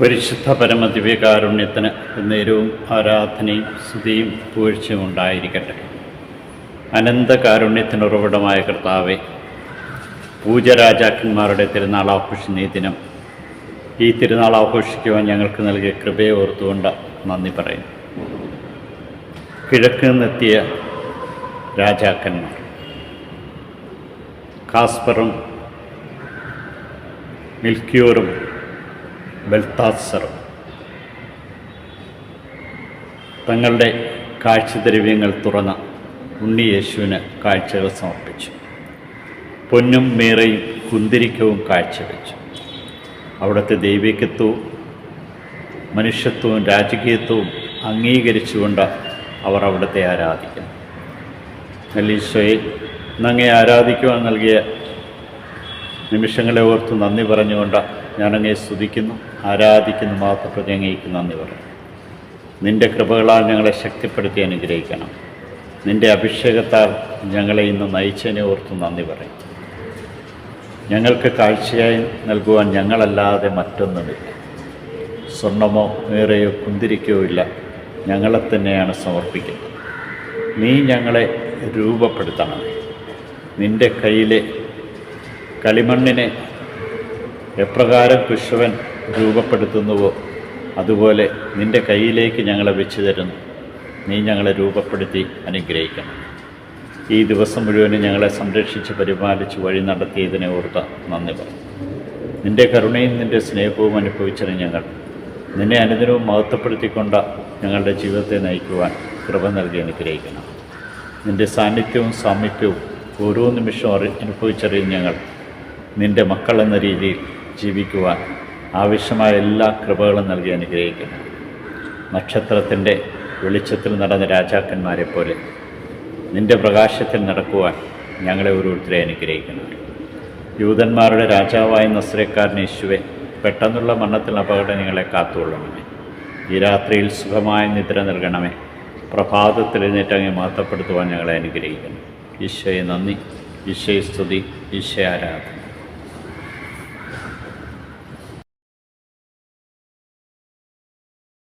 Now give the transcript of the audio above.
പരിശുദ്ധ പരമദിവ്യകാരുണ്യത്തിന് നേരവും ആരാധനയും സ്തുതിയും പൂഴ്ചയും ഉണ്ടായിരിക്കട്ടെ. അനന്തകാരുണ്യത്തിന് ഉറവിടമായ കർത്താവെ പൂജരാജാക്കന്മാരുടെ തിരുനാൾ ആഘോഷിക്കുന്ന ഈ ദിനം ഈ തിരുനാൾ ആഘോഷിക്കുവാൻ ഞങ്ങൾക്ക് നൽകിയ കൃപയെ ഓർത്തുകൊണ്ട് നന്ദി പറയും കിഴക്ക് നിന്നെത്തിയ രാജാക്കന്മാർ കാസ്പറും മിൽക്കിയോറും ബൽത്താസറും തങ്ങളുടെ കാഴ്ചദ്രവ്യങ്ങൾ തുറന്ന ഉണ്ണി യേശുവിന് കാഴ്ചകൾ സമർപ്പിച്ചു. പൊന്നും മേറയും കുന്തിരിക്കവും കാഴ്ചവെച്ചു. അവിടുത്തെ ദൈവികത്വവും മനുഷ്യത്വവും രാജകീയത്വവും അംഗീകരിച്ചുകൊണ്ട് അവർ അവിടുത്തെ ആരാധിക്കും നല്ലീശോയെ നങ്ങെ ആരാധിക്കുവാൻ നൽകിയ നിമിഷങ്ങളെ ഓർത്ത് നന്ദി പറഞ്ഞുകൊണ്ട് ഞാനങ്ങയെ സ്തുതിക്കുന്നു ആരാധിക്കുന്നു മാത്രപ്പെട്ട് അങ്ങേക്ക് നന്ദി പറയും നിന്റെ കൃപകളാൽ ഞങ്ങളെ ശക്തിപ്പെടുത്തി അനുഗ്രഹിക്കണം. നിന്റെ അഭിഷേകത്താൽ ഞങ്ങളെ ഇന്ന് നയിച്ചതിനെ ഓർത്ത് നന്ദി പറയും ഞങ്ങൾക്ക് കാഴ്ചയായി നൽകുവാൻ ഞങ്ങളല്ലാതെ മറ്റൊന്നുമില്ല. സ്വർണമോ വേറെയോ കുന്തിരിക്കോ ഇല്ല. ഞങ്ങളെ തന്നെയാണ് സമർപ്പിക്കുന്നത്. നീ ഞങ്ങളെ രൂപപ്പെടുത്തണം. നിന്റെ കയ്യിലെ കളിമണ്ണിനെ എപ്രകാരം കുശവൻ രൂപപ്പെടുത്തുന്നുവോ അതുപോലെ നിന്റെ കയ്യിലേക്ക് ഞങ്ങളെ വെച്ച് തരുന്നു. നീ ഞങ്ങളെ രൂപപ്പെടുത്തി അനുഗ്രഹിക്കണം. ഈ ദിവസം മുഴുവനും ഞങ്ങളെ സംരക്ഷിച്ച് പരിപാലിച്ച് വഴി നടത്തിയതിനെ ഓർത്ത നന്ദി പറഞ്ഞു. നിന്റെ കരുണയും നിന്റെ സ്നേഹവും അനുഭവിച്ചതിന് ഞങ്ങൾ. നിന്നെ അനുദിനവും മഹത്വപ്പെടുത്തിക്കൊണ്ട ഞങ്ങളുടെ ജീവിതത്തെ നയിക്കുവാൻ കൃപ നൽകി അനുഗ്രഹിക്കണം. നിന്റെ സാന്നിധ്യവും സാമീപ്യവും ഓരോ നിമിഷവും അനുഭവിച്ചറിയും ഞങ്ങൾ നിന്റെ മക്കൾ എന്ന രീതിയിൽ ജീവിക്കുവാൻ ആവശ്യമായ എല്ലാ കൃപകളും നൽകി അനുഗ്രഹിക്കുന്നു. നക്ഷത്രത്തിന്റെ വെളിച്ചത്തിൽ നടന്ന രാജാക്കന്മാരെ പോലെ നിന്റെ പ്രകാശത്തിൽ നടക്കുവാൻ ഞങ്ങളെ ഓരോരുത്തരെ അനുഗ്രഹിക്കുന്നു. യൂതന്മാരുടെ രാജാവായ നസ്രക്കാരൻ യേശുവെ പെട്ടെന്നുള്ള മരണത്തിൽ അപകടങ്ങളെ കാത്തുകൊള്ളണമേ. ഈ രാത്രിയിൽ സുഖമായ നിദ്ര നൽകണമേ. പ്രഭാതത്തിൽ എഴുന്നേറ്റ് അങ്ങ് മാത്തപ്പെടുത്തുവാൻ ഞങ്ങളെ അനുഗ്രഹിക്കുന്നു. ഈശോയെ നന്ദി. ഈശോയെ സ്തുതി. ഈശോ ആരാധന.